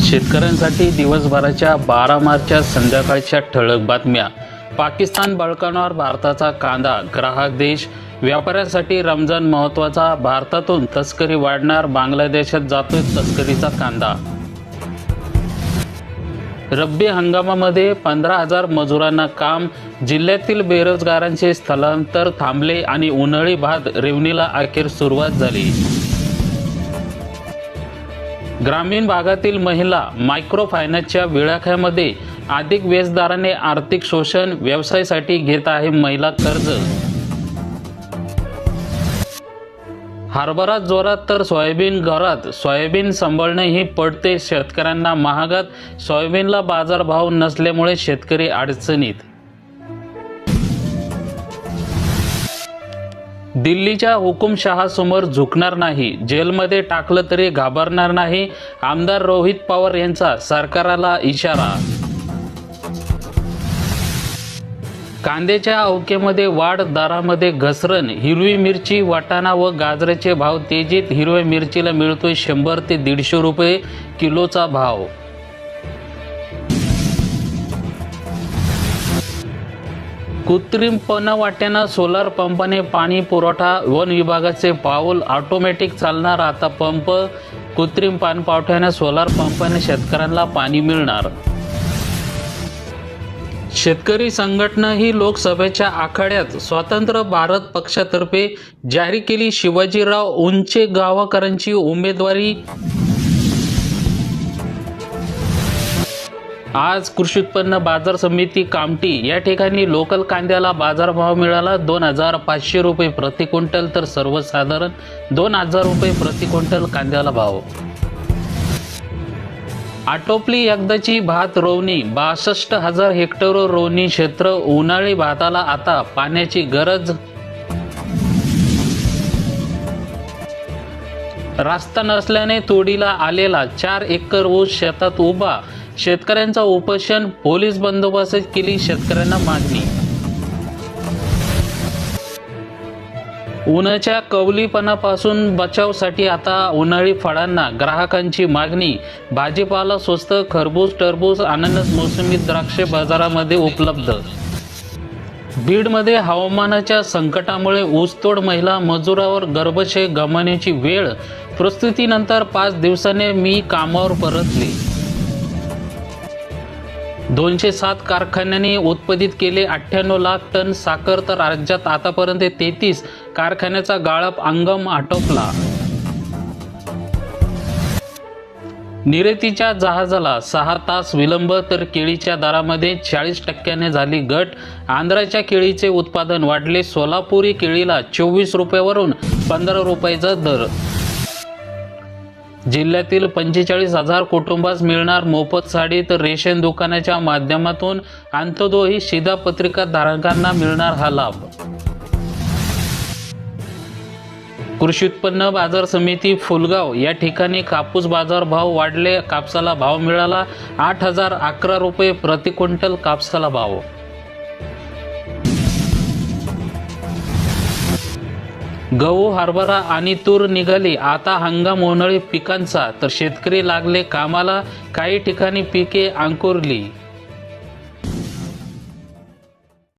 शेतकऱ्यांसाठी दिवसभराच्या बारा मार्चच्या संध्याकाळच्या ठळक बातम्या. पाकिस्तान बळकावणार भारताचा कांदा. ग्राहक देश. व्यापाऱ्यांसाठी रमजान महत्त्वाचा. भारतातून तस्करी वाढणार. बांगलादेशात जातोय तस्करीचा कांदा. रब्बी हंगामामध्ये पंधरा हजार मजुरांना काम. जिल्ह्यातील बेरोजगारांचे स्थलांतर थांबले आणि उन्हाळी भात रेवणीला अखेर सुरुवात झाली. ग्रामीण भागातील महिला मायक्रो फायनान्सच्या विळाख्यामध्ये अधिक व्याजदाराने आर्थिक शोषण व्यवसायासाठी घेत आहे महिला कर्ज. हरभरा जोरात तर सोयाबीन घरात. सोयाबीन सांभाळणेही पडते. शेतकऱ्यांना महागात. सोयाबीनला बाजारभाव नसल्यामुळे शेतकरी अडचणीत. दिल्लीच्या हुकुमशहासमोर झुकणार नाही जेलमध्ये टाकलं तरी घाबरणार नाही आमदार रोहित पवार यांचा सरकाराला इशारा. कांद्याच्या अवकेमध्ये वाढ दरामध्ये घसरण हिरवी मिरची वाटाणा व गाजराचे भाव तेजीत हिरव्या मिरचीला मिळतोय शंभर ते दीडशे रुपये किलोचा भाव. कृत्रिमपणा वाट्यानं सोलार पंपाने पाणी पुरवठा वन विभागाचे पाऊल ऑटोमॅटिक चालणार. आता पंप कृत्रिम पाणपावठ्याने सोलार पंपाने शेतकऱ्यांना पाणी मिळणार. शेतकरी संघटना ही लोकसभेच्या आखाड्यात स्वतंत्र भारत पक्षातर्फे जाहीर केली शिवाजीराव उंचे गावकरांची उमेदवारी. आज कृषी उत्पन्न बाजार समिती कामटी या ठिकाणी लोकल कांद्याला बाजारभाव मिळाला. दोन हजार पाचशे रुपये प्रति क्विंटल तर सर्वसाधारण दोन हजार रुपये प्रति क्विंटल कांद्याला भाव. आटोपली एकदाची भात रोवणी. बासष्ट हजार हेक्टर रोवणी क्षेत्र. उन्हाळी भाताला आता पाण्याची गरज. रास्ता नसल्याने तोडीला आलेला चार एकर ऊस शेतात उभा. शेतकऱ्यांचा उपोषण पोलीस बंदोबस्त केली शेतकऱ्यांना मागणी. उन्हाच्या कवलीपणापासून बचावसाठी आता उन्हाळी फळांना ग्राहकांची मागणी. भाजीपाला स्वस्त खरबूज टरबूज अननस मोसमी द्राक्षे बाजारामध्ये उपलब्ध. बीडमध्ये हवामानाच्या संकटामुळे ऊसतोड महिला मजुरावर गर्भशय गमावण्याची वेळ. प्रस्तुतीनंतर पाच दिवसाने मी कामावर परतली. दोनशे सात कारखान्याने उत्पादित केले अठ्ठ्याण्णव लाख टन साखर तर राज्यात आतापर्यंत तेहतीस कारखान्याचा गाळप अंगम आटोपला. निरेतीच्या जहाजाला सहा तास विलंब तर केळीच्या दरामध्ये चाळीस टक्क्याने झाली घट. आंध्राच्या केळीचे उत्पादन वाढले. सोलापुरी केळीला चोवीस रुपयावरून पंधरा रुपयाचा दर जिल्ह्यातील पंचेचाळीस हजार कुटुंबास मिळणार मोफत साडी तर रेशन दुकानाच्या माध्यमातून अंत्योदयी शिधापत्रिका धारकांना मिळणार हा लाभ. कृषी उत्पन्न बाजार समिती फुलगाव या ठिकाणी कापूस बाजार भाव वाढले कापसाला भाव मिळाला. आठ हजार अकरा रुपये प्रति क्विंटल कापसाला भाव. गहू हरभरा आणि तूर निघाली. आता हंगाम उन्हाळी पिकांचा. तर शेतकरी लागले कामाला. काही ठिकाणी पिके अंकुरली.